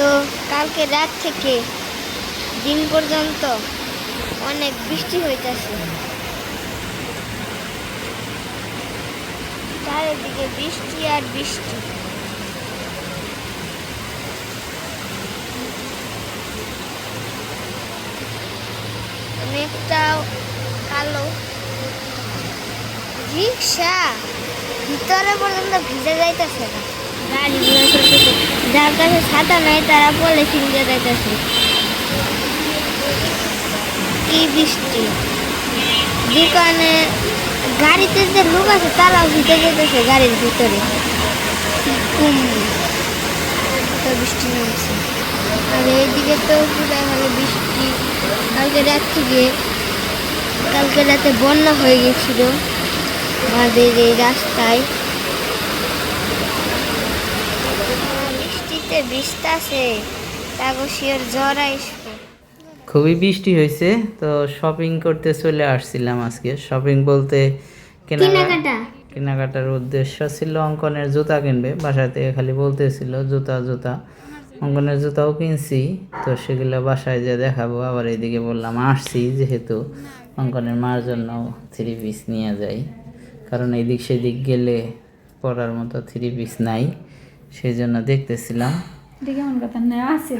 তো কালকে রাত থেকে দিন পর্যন্ত অনেক বৃষ্টি হইতেছে। চারিদিকে বৃষ্টি আর বৃষ্টি। মেঘটাও কালো। রিক্সা ভিতরে পর্যন্ত ভিজে যাইতেছে না। গাড়িগুলো যার কাছে ছাতা নাই তারা পলিথিন দিয়ে যাইতেছে কি বৃষ্টি দোকানে গাড়িতে যে লোক আছে তারাও ভিতরে যেতেছে গাড়ির ভিতরে বৃষ্টি নামছে আর এইদিকে তো পুরো হলো বৃষ্টি কালকে রাত থেকে কালকে রাতে বন্যা হয়ে গেছিল আমাদের এই রাস্তায়। জ্বর খুবই বৃষ্টি হয়েছে তো শপিং করতে চলে আসছিলাম আজকে। শপিং বলতে কেনাকাটা কেনাকাটা? কেনাকাটার উদ্দেশ্য ছিল অঙ্কনের জুতা কিনবে। বাসা থেকে খালি বলতেছিল জুতা জুতা। অঙ্কনের জুতাও কিনছি তো সেগুলো বাসায় যে দেখাবো আবার এইদিকে বললাম আসছি। যেহেতু অঙ্কনের মার জন্য থ্রি পিস নিয়ে যাই কারণ এইদিক সেদিক গেলে পরার মতো থ্রি পিস নাই। সেই জন্য দেখতেছিলাম। আছে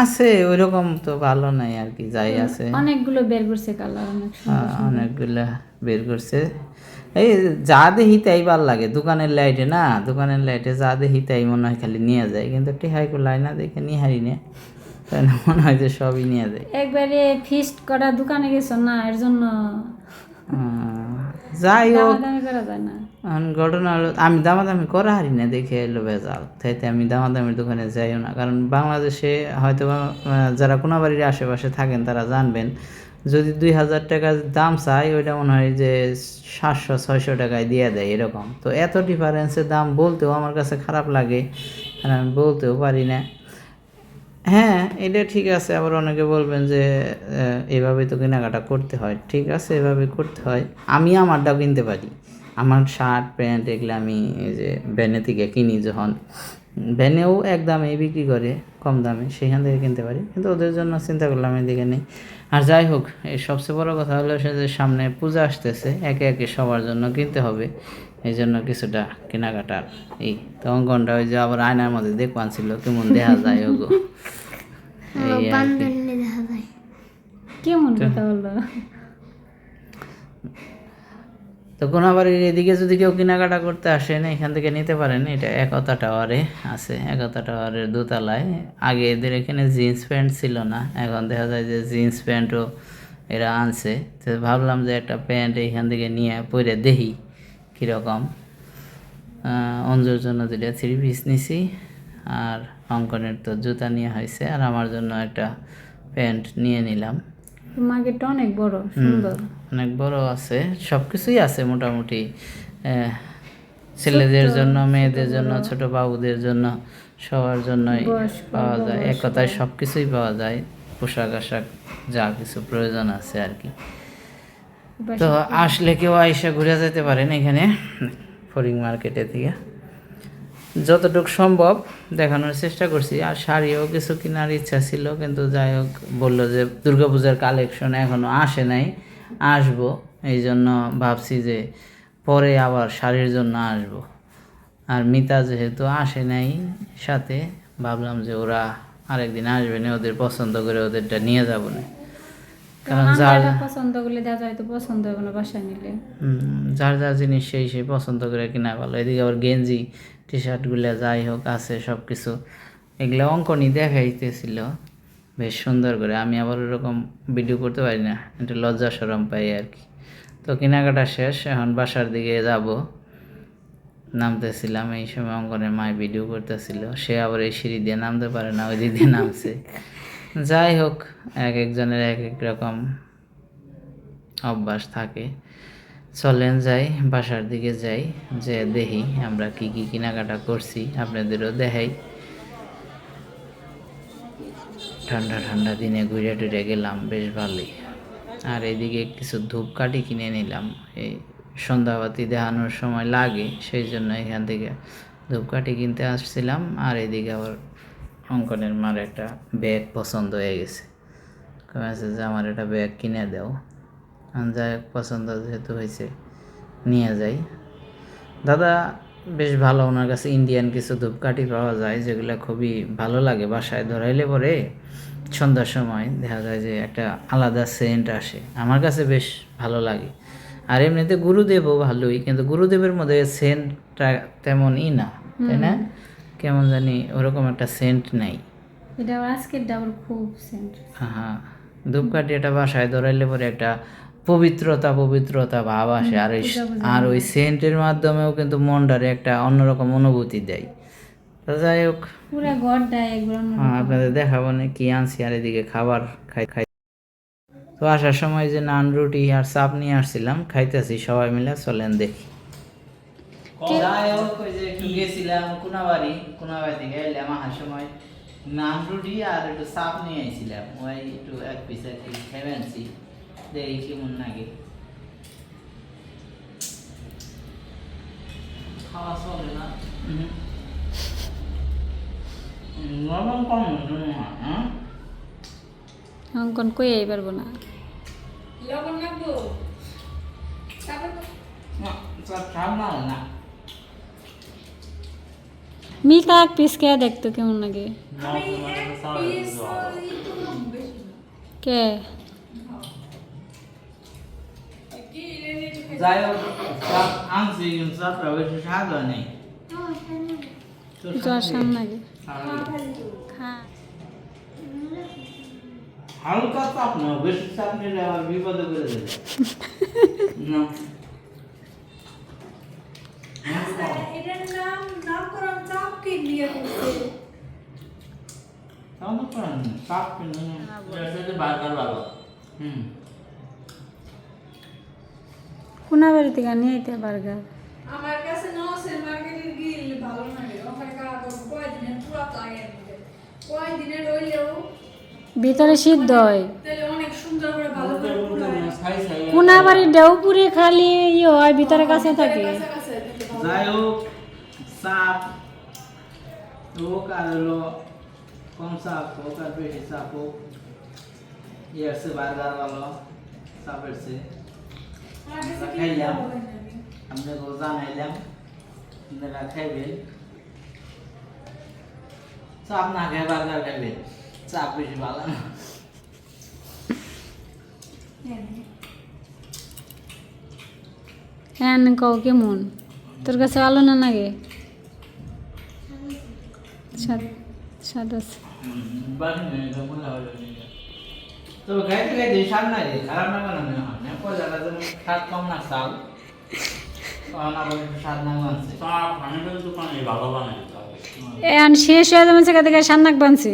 আছে ওইরকম তো ভালো নাই আর কি যাই আছে। অনেকগুলো বের করছে কালার অনেক হ্যাঁ, বের করছে। এই যা দেখি তাই ভালো লাগে দোকানের লাইটে না দোকানের লাইটে যা দেখি তাই মনে হয় খালি নিয়ে যায় কিন্তু টিহাইকো লাই না দেখে নিয়ে হারি না। তাই না মনে হয় যে সবই নিয়ে যায়। একবারে ফিস্ট করা দোকানে গেছো না এর জন্য যাই হোক ঘটনা হলো আমি দামাদামি করা হারি না দেখে এলো বেজাল তাইতে আমি দামাদামির দোকানে যাইও না কারণ বাংলাদেশে হয়তো যারা কোনো বাড়ির আশেপাশে থাকেন তারা জানবেন যদি দুই হাজার টাকা দাম চাই ওইটা মনে হয় যে সাতশো ছয়শো টাকায় দিয়ে দেয় এরকম। তো এত ডিফারেন্সের দাম বলতেও আমার কাছে খারাপ লাগে আর আমি বলতেও পারি না। হ্যাঁ এটা ঠিক আছে। আবার অনেকে বলবেন যে এভাবে তো কেনাকাটা করতে হয়। ঠিক আছে, এভাবে করতে হয়। আমি আমারটাও কিনতে পারি। আমার শার্ট, প্যান্ট এগুলো আমি যে ভ্যানে থেকে কিনি যখন। ভ্যানেও এক দামে বিক্রি করে, কম দামে। সেখান থেকে কিনতে পারি। কিন্তু ওদের জন্য চিন্তা করলাম, এদিকে নেই। আর যাই হোক, এই সবচেয়ে বড় কথা হলো সে যে সামনে পূজা আসতেছে, একে একে সবার জন্য কিনতে হবে। এই জন্য কিছুটা কেনাকাটার এই তো অঙ্কনটা ওই যে আবার আয়নার মধ্যে দেখবান ছিল কেমন দেখা যায়, ওগো। কেমন কথা বলল? তো কোনাবাড়ির এদিকে যদি কেউ কেনাকাটা করতে আসেন এখান থেকে নিতে পারেন এটা একতা টাওয়ারে আছে একতা টাওয়ারের দোতলায়। আগে এদের এখানে জিন্স প্যান্ট ছিল না এখন দেখা যায় যে জিন্স প্যান্টও এরা আনছে। তো ভাবলাম যে একটা প্যান্ট এইখান থেকে নিয়ে পরে দেখি কীরকম। অঞ্জুর জন্য দুটা থ্রি পিস নিছি। আর অঙ্কনের তো জুতা নিয়ে হয়েছে আর আমার জন্য একটা প্যান্ট নিয়ে নিলাম। মার্কেটটা অনেক বড় সুন্দর। অনেক বড় আছে সব কিছুই আছে মোটামুটি ছেলেদের জন্য মেয়েদের জন্য ছোট বাবুদের জন্য সবার জন্যই পাওয়া যায়। এক কথায় সব কিছুই পাওয়া যায় পোশাক আশাক যা কিছু প্রয়োজন আছে আর কি। তো আসলে কেউ আইসা ঘুরে যেতে পারেন এখানে ফরিং মার্কেটে থেকে যতটুকু সম্ভব দেখানোর চেষ্টা করছি। আর শাড়িও কিছু কেনার ইচ্ছা ছিল কিন্তু যাই হোক বলল যে দুর্গাপূজার কালেকশন এখনও আসে নাই আসব। এই জন্য ভাবছি যে পরে আবার শাড়ির জন্য আসব। আর মিতা যেহেতু আসে নাই সাথে ভাবলাম যে ওরা আরেকদিন আসবে না ওদের পছন্দ করে ওদেরটা নিয়ে যাব না। কারণ যার পছন্দ করলে দেখা যায় তো পছন্দ হবে না বাসায় নিলে। যার যার জিনিস সেই সেই পছন্দ করে কিনা ভালো। এদিকে আবার গেঞ্জি টি শার্টগুলো যাই হোক আছে সব কিছু এগুলো অঙ্কনই দেখাইতেছিল। বেশ সুন্দর করে। আমি আবার ওরকম ভিডিও করতে পারি না। একটু লজ্জা সরম পাই আর কি তো কেনাকাটা শেষ। এখন বাসার দিকে যাব। নামতেছিলাম। এই সময় অঙ্কনের মায় ভিডিও করতেছিল। সে আবার এই সিঁড়ি দিয়ে নামতে পারে না, ওই দিক দিয়ে নামছে। যাই হোক, এক একজনের এক এক রকম অভ্যাস থাকে। চলেন যাই, বাসার দিকে যাই, যে দেখি আমরা কি কি কেনাকাটা করছি, আপনাদেরও দেখাই। ঠান্ডা ঠান্ডা দিনে ঘুরে টুরে গেলাম, বেশ ভালোই। আর এদিকে কিছু ধূপকাঠি কিনে নিলাম, এই সন্ধ্যাবাতি দেখানোর সময় লাগে, সেই জন্য এখান থেকে ধূপকাঠি কিনতে আসছিলাম, আর এদিকে আবার অঙ্কনের মার একটা ব্যাগ পছন্দ হয়ে গেছে। কমেছে যে, আমার একটা ব্যাগ কিনে দাও। যাই হোক পছন্দ যেহেতু হয়েছে নিয়ে যাই। দাদা বেশ ভালো ওনার কাছে ইন্ডিয়ান কিছু ধূপকাঠি পাওয়া যায় যেগুলো খুবই ভালো লাগে বাসায়। ধরাইলে পরে সন্ধ্যার সময় দেখা যায় যে একটা আলাদা সেন্ট আসে। আমার কাছে বেশ ভালো লাগে। আর এমনিতে গুরুদেবও ভালোই কিন্তু গুরুদেবের মধ্যে সেন্টটা তেমনই না তাই না? কেমন জানি ওরকম একটা সেন্ট নাই। এটা আজকের ডাবল খুব সেন্ট হ্যাঁ। ধূপকাঠি এটা বাসায় ধরাইলে পরে একটা পবিত্রতা পবিত্রতা ভাব আসে। আর ওই আর ওই সেন্টের মাধ্যমেও কিন্তু মনটারে একটা অন্যরকম অনুভূতি দেয়। তো যাই হোক। হ্যাঁ, আপনাদের দেখাবো না কি আনছি আর এদিকে খাবার খাই খাই। তো আসার সময় যে নান রুটি আর চাপ নিয়ে আসছিলাম খাইতেছি সবাই মিলে চলেন দেখি। গেছিলাম কোনাবাড়ি কোনাবাড়ি আসার সময়। নান রুটি আর একটু চাপ নিয়ে আইছিলাম। ওই একটু এক পিস এক পিস খেয়ে আনছি। দেখি কেমন লাগে খাওয়া চলে না। হুম। লবণ কম মনে অঙ্কন কই আই পারব না না সব না। মিকা এক পিস কে দেখতো কেমন লাগে। কে? যাই হোক আনছি কিন্তু সবটা বেশি স্বাদ হয় নাই জ্বর সামনে হালকা চাপ না বেশি চাপ নিলে আবার বিপদে করে দেবে না এটার নাম নামকরণ চাপ কে দিয়ে করছে তাহলে করেন না, চাপ কিন্তু হুম কোনা বাড়ি থেকে নিয়ে আইতে বার্গার আমার কাছে নসের মার্কেটের গিল ভালো লাগে। ওখানে কাজ কয়দিনের পুরা লাগে কয়দিনের রইলেও ভিতরে সিদ্ধ হয়। তাহলে অনেক সুন্দর করে ভালো করে কোনা বাড়ির ডেউ পুরে খালি ইয়ে হয় ভিতরে কাছে থাকে। কাছে থেকে যাই হোক চাপ হোক আর হলো কম চাপ হোক আর বেশি চাপ হোক। ইয়ার সে বার্গার ভালো চাপের সে খাইলাম। ভালো লাগে না। আপনারা খাইবেন। চাপ না খেয়ে বার্গার খাইবেন চাপ বেশি ভালো না। হ্যাঁ কও কেমন? তোর কাছে ভালো না লাগে স্বাদ স্বাদ আছে। খাইতে স্বাদ নাই রে, খারাপ না কেন মনে হয়? না পয়সাটা যেমন স্বাদ কম না চাল। এখন শেষ হয়ে যাবে সেখান থেকে সান্নাক বানছে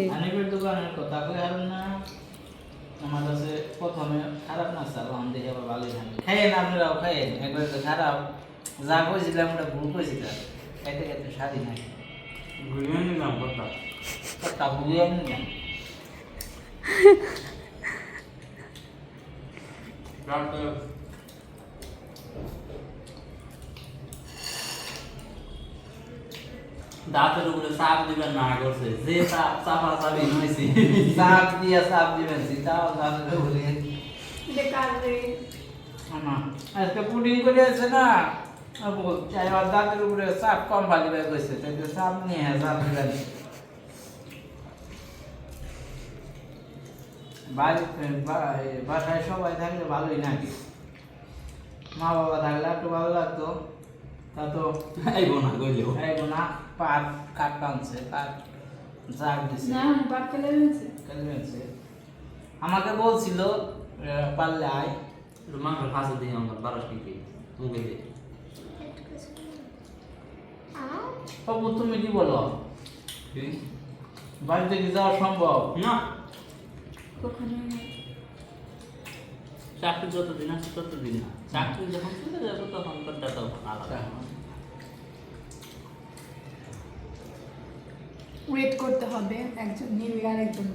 দোকানের কথা কই আর না? আমার কাছে প্রথমে খারাপ না চাল? আমি দেখে আবার ভালোই খাইয়েন আপনারাও খাইয়েন একবার তো খারাপ। যা কইছিলাম ওটা ভুল কইছিলাম। খাইতে খাইতে স্বাদই নাই। ঘুরিয়ে নিলাম কথা তা নিলাম। তারপরে দাঁতের উপরে চাপ দিবেন না করছে যে চাপ চাপা চাপি হয়েছে চাপ দিয়া চাপ দিবেন তাও দাদা ভুলিয়ে এটা কার রে? না আজকে পুডিং করে আছে না আবু চাই আর দাঁতের উপরে চাপ কম ভালি ভাই কইছে তাই তো চাপ নিয়ে হ্যাঁ চাপ দিবেন বাসায় সবাই থাকলে ভালোই নাকি? মা বাবা থাকলে একটু ভালো লাগতো। তা তো এই না পার কাট টানছে কাট জাগ দিছে। না আমি পাট কেলে কেলমেছে আমাকে বলছিল পারলে আয়। মাংস ফাঁসে দিয়ে আমার বারোশ কি মুখে দিয়ে বাবু তুমি কি বলো? বাড়িতে কি যাওয়া সম্ভব? না। কখনো চাকরি যতদিন আছে ততদিন। না চাকরি যখন চলে যাব তখন করতে তখন আলাদা। ওয়েট করতে হবে একজন নিবে আর একজন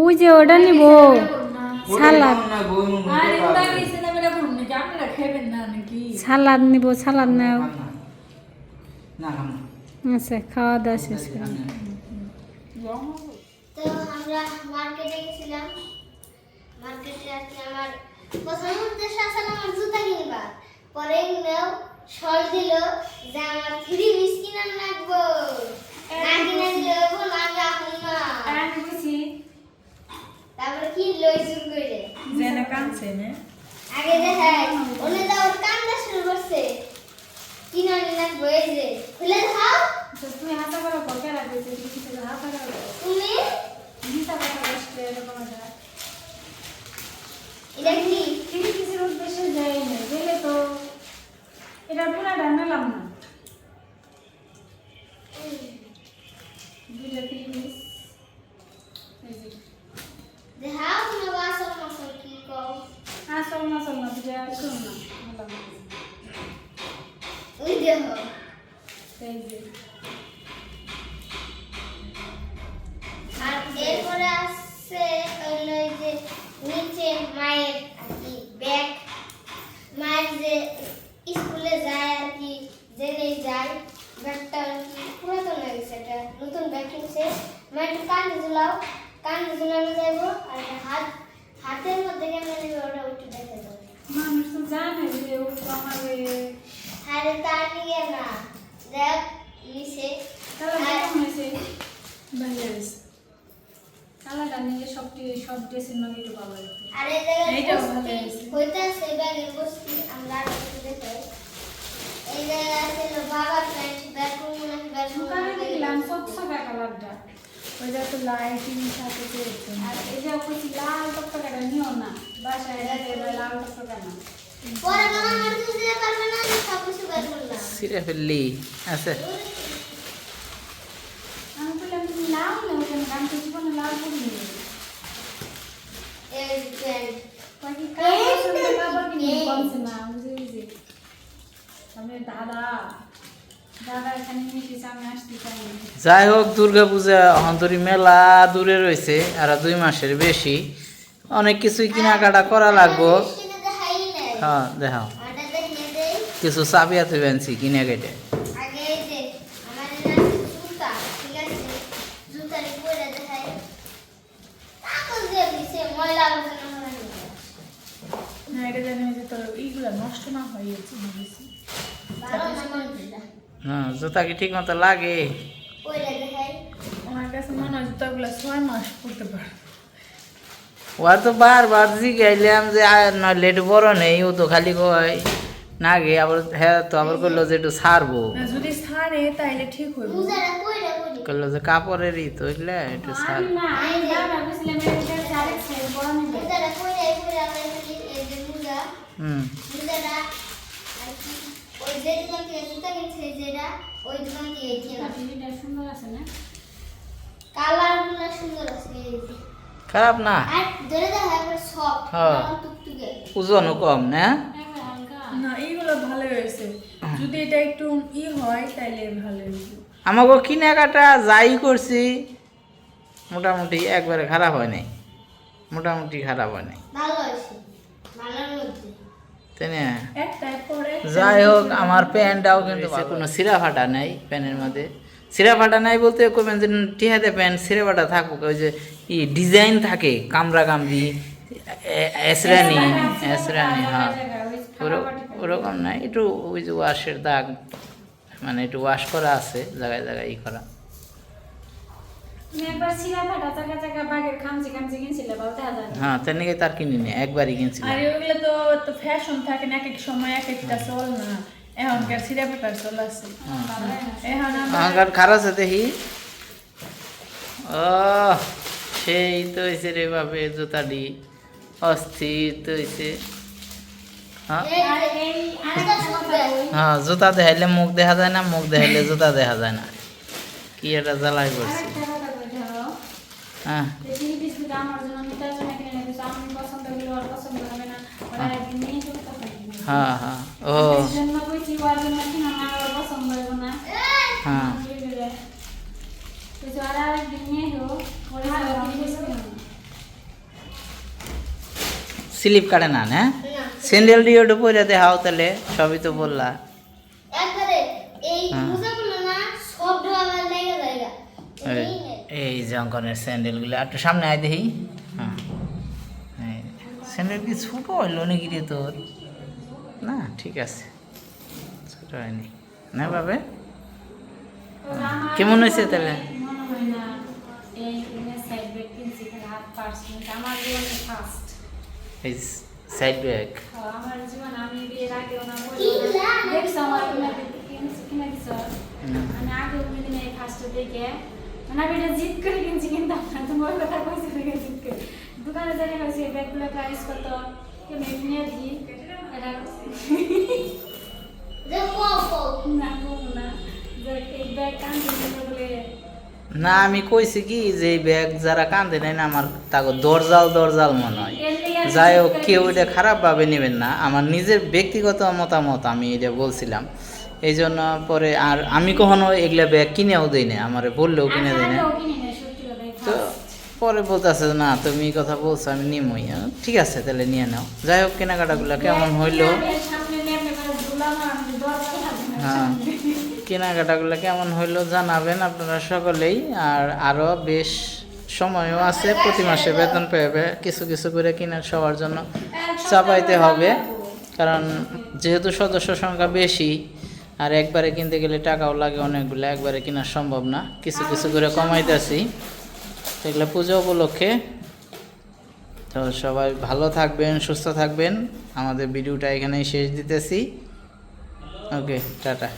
ওই যে ওটা নিব। সালাদ। সালাদ নিব সালাদ নেও। আচ্ছা খাওয়া দাওয়া শেষ তো আমরা মার্কেটে গেছিলাম। মার্কেটে আজকে আমার প্রথম উদ্দেশ্য আসলে আমার জুতা কিনবা পরে নেও সর দিল যে আমার থ্রি পিস কিনা লাগবো। না কিনে দিলে হইবো না আমি এখন না। আমি বুঝি তারপরে কি লই শুরু করে? জেনে কানছে না। আগে দেখাই ওনে তো ওর কান্দা শুরু করছে। কিনা লাগবো এই যে। খুলে দাও। তো তুই হাতা করে করে হাতা তুমি? দিতা কথা বসতে এরকম একটা এটা কি কিছু কিছুর উদ্দেশ্যে যাই না গেলে তো এটা পুরাটা নিলাম না দুইটা তিরিশ এই যে দেখাও তুমি বাসল মাসল কি কও আসল না চল না দুইটা শোন না নিলাম না। ওই দেখো এই যে আর এরপরে আসছে হলো এই যে নিচে মায়ের আর কি ব্যাগ মায়ের যে স্কুলে যায় আর কি জেনে যায় ব্যাগটা আর কি পুরাতন হয়ে গেছে এটা নতুন ব্যাগ কিনছে মা একটু কানে ঝুলাও। কানে ঝুলানো যাইব আর হাত হাতের মধ্যে কেমন নেবে ওটা একটু দেখে দাও মানুষ তো জানে যে ও তো আমার আরে তার নিয়ে না। দেখ নিচে কালাটা সবটি সব ড্রেসের একটু ভালো আর এই ভালো ব্যাগের বসতি আমরা একটু হলো বাবা নাকি দোকানে দেখলাম ব্যাগরুম সবসময় কালারটা? ওই যে তো লাইটিং সাথে পেয়েছে আর এই যে কইছি লাল টকটকাটা নিও না বাসায় এবার লাল টকটকা না। পরে মামা আমার কিছু দিতে পারবে না আমি সব কিছু বের করলাম। সিরে ফেললি আছে। আমি বললাম তুমি লাল নেও কেন? আমি তো জীবনে লাল করিনি এই প্যান্ট বাকি কালার পছন্দ? কাপড় কমছে না বুঝে বুঝে আমি দাদা। যাই হোক দুর্গা পূজা অন্তরি মেলা দূরে রয়েছে আর দুই মাসের বেশি। অনেক কিছুই কেনাকাটা করা লাগবো। বৃষ্টিতে দেখাই নাই হ্যাঁ দেখাও। কিছু চাপিয়া তুই আনছি কিনে কেটে। হয়ে নষ্ট না হয়ে গেছে বুঝেছি ভালো না মন্দিরটা হ্যাঁ জুতা কি ঠিক মতো লাগে? পরে দেখাই। আমার কাছে মনে হয় জুতাগুলো ছয় মাস পড়তে পারে। ওয়া তো বারবার জিগাইলাম যে নইলে একটু বড় নেই ও তো খালি কয় না গে আবার হ্যাঁ তো আবার করল যে একটু না যদি ছাড়ে তাইলে ঠিক হইব। করল যে কাপড়েরই তো এগুলা একটু মুজা হুম। যে দোকান থেকে জুতা কিনছে যেটা ওই দোকান থেকে কিনা সুন্দর আছে না? কালার সুন্দর আছে খারাপ না? আর ধরে দেখা একবার সফট হ্যাঁ। টুকটুকে। ওজনও কম না? একবার হালকা। না এইগুলো ভালো হয়েছে। যদি এটা একটু ই হয় তাইলে ভালো হইব আমাকে কেনাকাটা যাই করছি মোটামুটি একবারে খারাপ হয় নাই। মোটামুটি খারাপ হয় নাই। ভালো হয়েছে ভালোর মধ্যে। তাই না যাই হোক আমার প্যান্টটাও কিন্তু কোনো সিরা ফাটা নাই প্যান্টের মধ্যে। সিরা ফাটা নাই বলতে কবেন যে টিহাতে প্যান্ট সিরা ফাটা থাকুক। ওই যে ই ডিজাইন থাকে কামরা কামড়ি এসরানি এসরানি হ্যাঁ। ওরকম ওরকম না একটু ওই যে ওয়াশের দাগ মানে একটু ওয়াশ করা আছে জায়গায় জায়গায় ই করা। হ্যাঁ তার নাকি তার কিনি নি একবারই কিনছিলাম। আর ওগুলো তো তো ফ্যাশন থাকে না এক এক সময় এক একটা চল না। এখনকার সিরা পেটার চল আছে। ভালো লাগে না। এখন আমরা আমার খারাপ আছে দেখি। ও সেই তো হয়েছে রে জুতাটি। অস্থির তো হয়েছে হ্যাঁ। হ্যাঁ জুতা দেখাইলে মুখ দেখা যায় না মুখ দেখাইলে জুতা দেখা যায় না। কি এটা জ্বালাই করছি আরেকটা কথা বলি ধরো, হ্যাঁ। হ্যাঁ হ্যাঁ ও। হ্যাঁ। স্লিপ কাটে না না? না। স্যান্ডেল দিয়ে ওটা পরে দেখাও তাহলে সবই তো বললা একবারে এই হ্যাঁ। মুজাগুলো না সব এই- এই জঙ্কনের স্যান্ডেলগুলো একটু সামনে আয় দেখি। হ্যাঁ স্যান্ডেল কি ছোটো হইল নাকি রে তোর? না ঠিক আছে। ছোটো হয়নি। না বাবে। কেমন হয়েছে তাহলে? না এই সাইড ব্যাগ আমার জীবনে আমি বিয়ের আগেও না বলি দেখছ আমার কিনা কিনছি কিনা দিছো আমি আগে কোনোদিন এই ফার্স্ট দেখে না, আমি কইছি কি যে ব্যাগ যারা কান্দে নেয় না, আমার তাকে দরজাল দরজাল মনে হয়। যাই হোক, কেউ এটা খারাপভাবে নেবেন না। আমার নিজের ব্যক্তিগত মতামত আমি এটা বলছিলাম। এই জন্য পরে আর আমি কখনো এগুলা ব্যাগ কিনেও দিই না আমার বললেও কিনে দিই না তো পরে বলতেছে না তুমি কথা বলছো আমি নিমই ঠিক আছে তাহলে নিয়ে নাও। যাই হোক কেনাকাটাগুলো কেমন হইল? হ্যাঁ কেনাকাটাগুলো কেমন হইল জানাবেন আপনারা সকলেই আর আরও বেশ সময়ও আছে প্রতি মাসে বেতন পেয়ে কিছু কিছু করে কেনার সবার জন্য চাপাইতে হবে কারণ যেহেতু সদস্য সংখ্যা বেশি আর একবারে কিনতে গেলে টাকাও লাগে অনেকগুলো, একবারে কেনা সম্ভব না। কিছু কিছু করে কমাইতেছি। সেগুলো পুজো উপলক্ষে। তো সবাই ভালো থাকবেন, সুস্থ থাকবেন। আমাদের ভিডিওটা এখানেই শেষ দিতেছি। Okay, ta-ta.